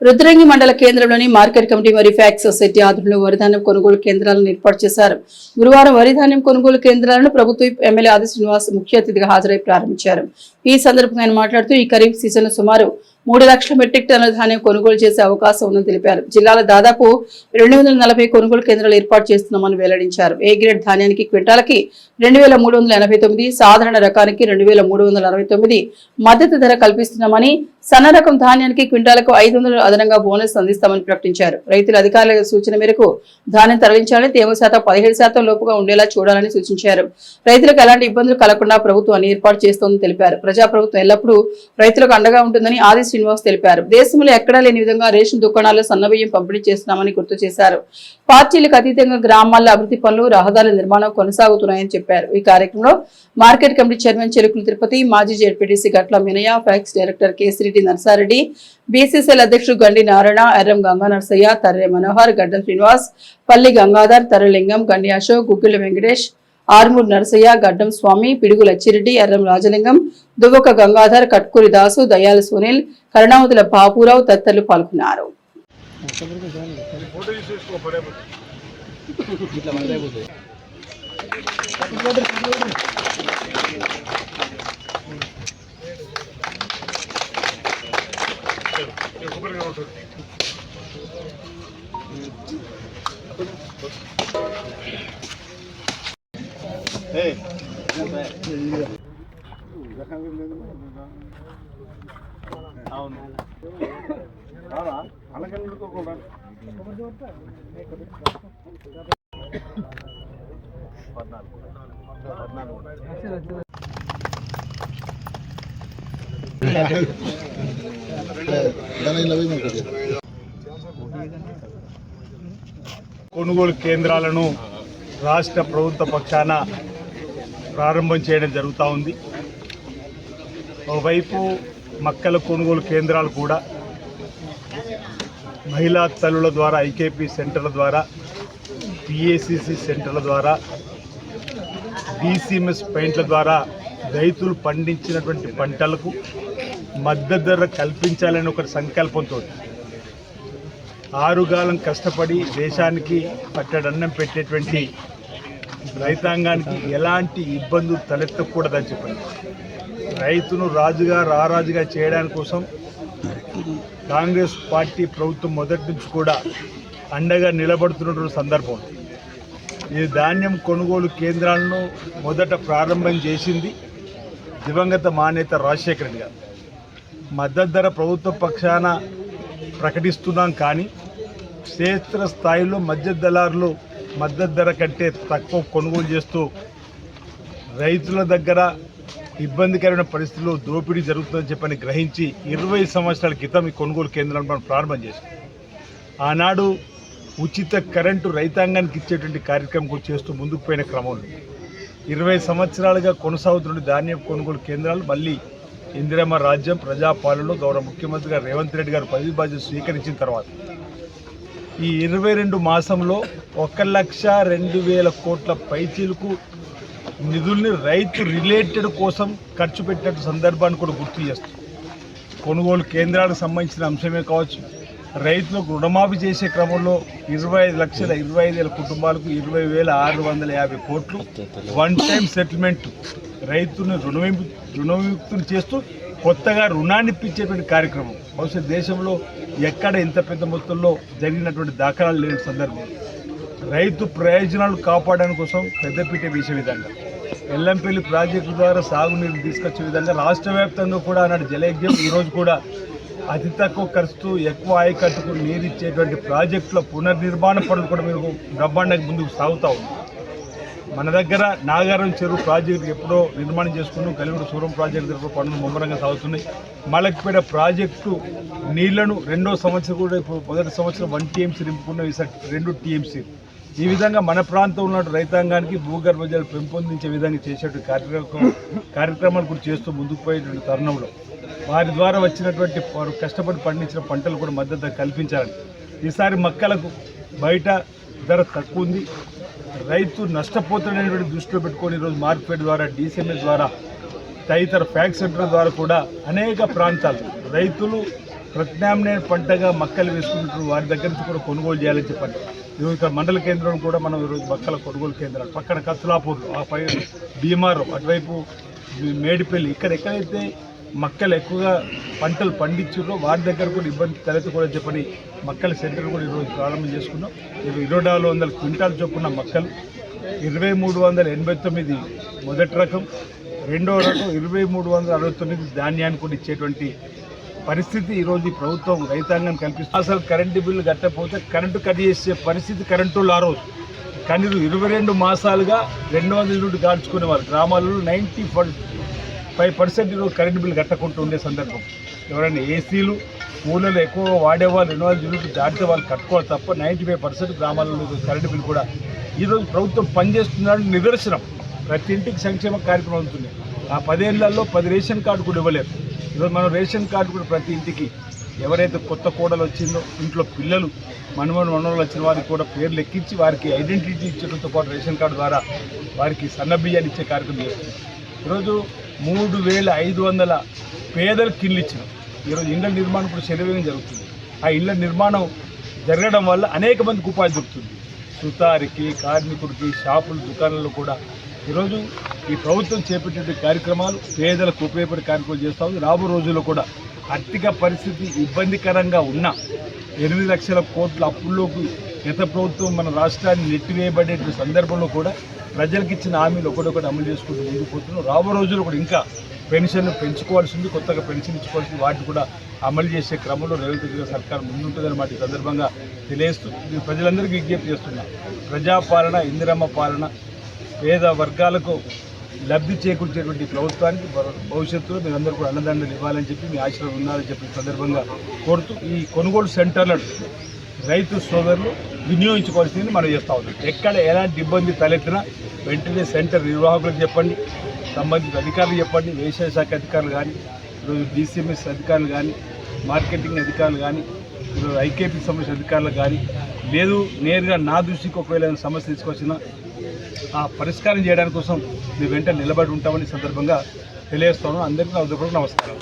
రుద్రంగి మండల కేంద్రంలోని market committee మరియు ఫ్యాక్స్ సొసైటీ ఆధ్వర్యంలో వరిధాన్యం కొనుగోలు కేంద్రాలను ఏర్పాటు చేశారు. గురువారం వరిధాన్యం కొనుగోలు కేంద్రాలను ప్రభుత్వ ఎమ్మెల్యే ఆది శ్రీనివాస్ ముఖ్య అతిథిగా హాజరై ప్రారంభించారు. ఈ సందర్భంగా ఆయన మాట్లాడుతూ ఈ ఖరీఫ్ సీజన్ సుమారు మూడు లక్షల మెట్రిక్ టన్నుల ధాన్యం కొనుగోలు చేసే అవకాశం ఉందని తెలిపారు. జిల్లాలో దాదాపు రెండు వందల నలభై కొనుగోలు కేంద్రాలు ఏర్పాటు చేస్తున్నామని వెల్లడించారు. ఏ గ్రేడ్ ధాన్యానికి క్వింటాలకి రెండు వేల మూడు వందల ఎనభై తొమ్మిది సాధారణ రకానికి రెండు వేల మూడు వందల అరవై తొమ్మిది మద్దతు ధర కల్పిస్తున్నామని సన్న రకం ధాన్యానికి క్వింటాలకు ఐదు వందలు అదనంగా బోనస్ అందిస్తామని ప్రకటించారు. రైతుల అధికారుల సూచన మేరకు ధాన్యం తరలించాలని తేమ శాతం పదిహేడు శాతం లోపుగా ఉండేలా చూడాలని సూచించారు. రైతులకు ఎలాంటి ఇబ్బందులు కలగకుండా ప్రభుత్వం అన్ని ఏర్పాటు చేస్తోందని తెలిపారు. ప్రజాప్రభుత్వం ఎల్లప్పుడూ రైతులకు అండగా ఉంటుందని ఆది శ్రీనివాస్ తెలిపారు. దేశంలో ఎక్కడా లేని విధంగా రేషన్ దుకాణాల్లో సన్నబియ్యం పంపిణీ చేస్తున్నామని గుర్తు చేశారు. పార్టీలకు అతీతంగా గ్రామాల్లో అభివృద్ధి పనులు రహదారుల నిర్మాణం కొనసాగుతున్నాయని చెప్పారు. ఈ కార్యక్రమంలో market committee chairman Cherukula Tirupati మాజీ ZPTC Gatla మినయ PACS director Kesireddy Narsareddy BCCL అధ్యక్షుడు గండి నారాయణ ఎర్రం గంగా నర్సయ్య తర్రె మనోహర్ గడ్డం శ్రీనివాస్ పల్లి గంగాధర్ తర్రలింగం గండి అశోక్ గుగ్గిల వెంకటేష్ ఆర్మూర్ నరసయ్య గడ్డం స్వామి పిడుగు లచ్చిరెడ్డి ఎర్రం రాజలింగం దువ్వక గంగాధర్ కట్కూరి దాసు దయాల సునీల్ కరుణావతుల బాపురావు తదితరులు పాల్గొన్నారు. Hey, come back. Yeah, yeah. Ooh, that. అవును కొనుగోలు కేంద్రాలను రాష్ట్ర ప్రభుత్వ పక్షాన ప్రారంభం చేయడం జరుగుతూ ఉంది. ఒకవైపు మక్కల కొనుగోలు కేంద్రాలు కూడా మహిళా తల్లుల ద్వారా ఐకేపీ సెంటర్ల ద్వారా పిఏసిసి సెంటర్ల ద్వారా డిసిఎంఎస్ పెయింట్ల ద్వారా రైతులు పండించినటువంటి పంటలకు మద్దతు ధర కల్పించాలని ఒక సంకల్పంతో ఆరుగాలం కష్టపడి దేశానికి పట్టడన్నం పెట్టేటువంటి రైతాంగానికి ఎలాంటి ఇబ్బందులు తలెత్తకూడదని చెప్పండి. రైతును రాజుగా రారాజుగా చేయడానికి కోసం కాంగ్రెస్ పార్టీ ప్రభుత్వం మొదటి నుంచి కూడా అండగా నిలబడుతున్నటువంటి సందర్భం ఈ ధాన్యం కొనుగోలు కేంద్రాలను మొదట ప్రారంభం చేసింది దివంగత మానేత రాజశేఖర రెడ్డి గారు. మద్దతు ధర ప్రభుత్వ పక్షాన ప్రకటిస్తున్నాం కానీ క్షేత్ర స్థాయిలో మధ్య దళారులు మద్దతు ధర కంటే తక్కువ కొనుగోలు చేస్తూ రైతుల దగ్గర ఇబ్బందికరమైన పరిస్థితుల్లో దోపిడీ జరుగుతుందని చెప్పని గ్రహించి ఇరవై సంవత్సరాల క్రితం ఈ కొనుగోలు కేంద్రాలను మనం ప్రారంభం చేశాం. ఆనాడు ఉచిత కరెంటు రైతాంగానికి ఇచ్చేటువంటి కార్యక్రమం కూడా చేస్తూ ముందుకు పోయిన క్రమంలో ఇరవై సంవత్సరాలుగా కొనసాగుతున్న ధాన్యం కొనుగోలు కేంద్రాలు మళ్ళీ ఇందిరమ్మ రాజ్యం ప్రజాపాలనలో గౌరవ ముఖ్యమంత్రి గారు రేవంత్ రెడ్డి గారు పదవి బాధ్యత స్వీకరించిన తర్వాత ఈ ఇరవై రెండు మాసంలో ఒక లక్ష రెండు వేల కోట్ల పైచీలకు నిధుల్ని రైతు రిలేటెడ్ కోసం ఖర్చు పెట్టినట్టు సందర్భాన్ని కూడా గుర్తు చేస్తుంది కొనుగోలు కేంద్రాలకు సంబంధించిన అంశమే కావచ్చు. రైతులకు రుణమాఫీ చేసే క్రమంలో ఇరవై ఐదు లక్షల ఇరవై ఐదు వేల కుటుంబాలకు ఇరవై వేల ఆరు వందల యాభై కోట్లు వన్ టైం సెటిల్మెంట్ రైతుని రుణవింపు రుణవిముక్తులు చేస్తూ కొత్తగా రుణాన్ని ఇప్పించేటువంటి కార్యక్రమం. బహుశా దేశంలో ఎక్కడ ఇంత పెద్ద మొత్తంలో జరిగినటువంటి దాఖలాలు లేని సందర్భం. రైతు ప్రయోజనాలు కాపాడడం కోసం పెద్దపీట వేసే విధంగా. ఎల్లంపల్లి ప్రాజెక్టు ద్వారా సాగునీరు తీసుకొచ్చే విధంగా రాష్ట్ర వ్యాప్తంగా కూడా ఆనాడు జలయజ్ఞం. ఈరోజు కూడా అతి తక్కువ ఖర్చుతో ఎక్కువ ఆయకట్టుకు నీరు ఇచ్చేటువంటి ప్రాజెక్టుల పునర్నిర్మాణ పనులు కూడా మీరు బ్రహ్మాండంగా ముందుకు సాగుతూ ఉంది మన దగ్గర నాగారం చెరువు ప్రాజెక్టు ఎప్పుడో నిర్మాణం చేసుకున్నాం. కలివిడి సూరం ప్రాజెక్టు దగ్గర పనులు ముమ్మరంగా సాగుతున్నాయి. మలక్పేట ప్రాజెక్టు నీళ్ళను రెండో సంవత్సరం కూడా ఇప్పుడు మొదటి సంవత్సరం వన్ టీఎంసీ నింపుకున్న. ఈసారి రెండు టీఎంసీ ఈ విధంగా మన ప్రాంతంలో ఉన్న రైతాంగానికి భూగర్భ జలాలు పెంపొందించే విధంగా చేసేటువంటి కార్యక్రమం కార్యక్రమాలు కూడా చేస్తూ ముందుకు పోయేటువంటి తరుణంలో వారి ద్వారా వచ్చినటువంటి వారు కష్టపడి పండించిన పంటలు కూడా మద్దతు కల్పించాలని. ఈసారి మక్కలకు బయట ధర తక్కువ ఉంది. రైతు నష్టపోతున్నటువంటి దృష్టిలో పెట్టుకొని ఈరోజు మార్కెట్ ద్వారా డీసీఎంఎస్ ద్వారా తదితర ఫ్యాక్ సెంటర్ ద్వారా కూడా అనేక ప్రాంతాలు రైతులు ప్రత్యామ్నాయ పంటగా మక్కలు వేసుకుంటున్న వారి దగ్గర నుంచి కూడా కొనుగోలు చేయాలని చెప్పండి ఈరోజు ఇక్కడ మండల కేంద్రం కూడా మనం ఈరోజు మక్కల కొనుగోలు కేంద్రాలు. పక్కన కత్తులాపూర్ ఆ పై భీమారం అటువైపు మేడిపల్లి ఇక్కడ ఎక్కడైతే మక్కలు ఎక్కువగా పంటలు పండించారో వారి దగ్గర కూడా ఇబ్బంది తలెత్తకూడదని చెప్పని మక్కల సెంటర్ కూడా ఈరోజు ప్రారంభం చేసుకున్నాం. ఇరవై ఇరవై నాలుగు వందల క్వింటాల్ చొప్పున మక్కలు ఇరవై మూడు వందల ఎనభై తొమ్మిది మొదటి రకం రెండో రకం ఇరవై మూడు వందల అరవై తొమ్మిది ధాన్యాన్ని కూడా ఇచ్చేటువంటి పరిస్థితి ఈరోజు ఈ ప్రభుత్వం రైతాంగం కల్పిస్తుంది అసలు కరెంటు బిల్లు కట్టకపోతే కరెంటు కట్ చేసే పరిస్థితి కరెంటు ఆ రోజు. కానీ ఇరవై రెండు మాసాలుగా రెండు వందల నుండి దాడుచుకునేవారు గ్రామాలలో నైంటీ ఫైవ్ పర్సెంట్ ఈరోజు కరెంటు బిల్లు కట్టకుండా ఉండే సందర్భం. ఎవరైనా ఏసీలు కూలర్లు ఎక్కువ వాడేవాళ్ళు రెండు వందల నుండి దాటితే వాళ్ళు కట్టుకోవాలి తప్ప నైంటీ ఫైవ్ పర్సెంట్ గ్రామాలలో కరెంటు బిల్లు కూడా ఈరోజు ప్రభుత్వం పనిచేస్తున్నాడు నిదర్శనం. ప్రతి ఇంటికి సంక్షేమ కార్యక్రమం అవుతున్నాయి ఆ పదేళ్ళలో పది రేషన్ కార్డు కూడా ఇవ్వలేదు. ఈరోజు మనం రేషన్ కార్డు కూడా ప్రతి ఇంటికి ఎవరైతే కొత్త కోడలు వచ్చిందో ఇంట్లో పిల్లలు మనమని మనవలు వచ్చిన వారికి కూడా పేర్లు ఎక్కించి వారికి ఐడెంటిటీ ఇచ్చడంతో పాటు రేషన్ కార్డు ద్వారా వారికి సన్న ఇచ్చే కార్యక్రమం చేస్తుంది ఈరోజు మూడు వేల ఐదు వందల పేదలకు ఇల్లు ఇచ్చిన. ఈరోజు ఇళ్ళ నిర్మాణం ఇప్పుడు శరవేగం జరుగుతుంది. ఆ ఇళ్ళ నిర్మాణం జరగడం వల్ల అనేక మందికి ఉపాధి దొరుకుతుంది. సుతారికి కార్మికుడికి షాపులు దుకాణాల్లో కూడా ఈరోజు ఈ ప్రభుత్వం చేపట్టే కార్యక్రమాలు పేదలకు ఉపయోగపడే కార్యక్రమాలు చేస్తూ ఉంది. రాబో రోజుల్లో కూడా ఆర్థిక పరిస్థితి ఇబ్బందికరంగా ఉన్న ఎనిమిది లక్షల కోట్ల అప్పుల్లోకి గత ప్రభుత్వం మన రాష్ట్రాన్ని నెట్టివేయబడే సందర్భంలో కూడా ప్రజలకు ఇచ్చిన హామీలు ఒకటొకటి అమలు చేసుకుంటూ ముందుకు పోతున్నాం రాబో రోజుల్లో కూడా ఇంకా పెన్షన్లు పెంచుకోవాల్సింది కొత్తగా పెన్షన్ ఇచ్చుకోవాల్సింది వాటిని కూడా అమలు చేసే క్రమంలో రేవంత్ రెడ్డి సర్కార్ ముందుంటుందని మాట ఈ సందర్భంగా తెలియస్తూ ప్రజలందరికీ విజ్ఞప్తి చేస్తున్నా. ప్రజాపాలన ఇందిరమ్మ పాలన పేద వర్గాలకు లబ్ధి చేకూర్చేటువంటి ప్రభుత్వానికి భవిష్యత్తులో భవిష్యత్తులో మీరందరూ కూడా అన్నదండలు ఇవ్వాలని చెప్పి మీ ఆశీర్వాదం ఉన్నారని చెప్పి సందర్భంగా కోరుతూ ఈ కొనుగోలు సెంటర్లను రైతు సోదరులు వినియోగించుకోవాల్సింది మనం చేస్తూ ఉన్నాం. ఎక్కడ ఎలాంటి ఇబ్బంది తలెత్తినా వెంటనే సెంటర్ నిర్వాహకులకు చెప్పండి సంబంధిత అధికారులు చెప్పండి వ్యవసాయ శాఖ అధికారులు కానీ ఈరోజు డిసిఎంఎస్ అధికారులు కానీ మార్కెటింగ్ అధికారులు కానీ ఈరోజు ఐకేపీ సంబంధించిన అధికారులు కానీ లేదు నేరుగా నా దృష్టికి ఒకవేళ సమస్య తీసుకొచ్చినా ఆ పరిష్కారం చేయడానికి కోసం మీ వెంట నిలబడి ఉంటామని సందర్భంగా తెలియజేస్తాను అందరికీ నా హృదయపూర్వక నమస్కారం.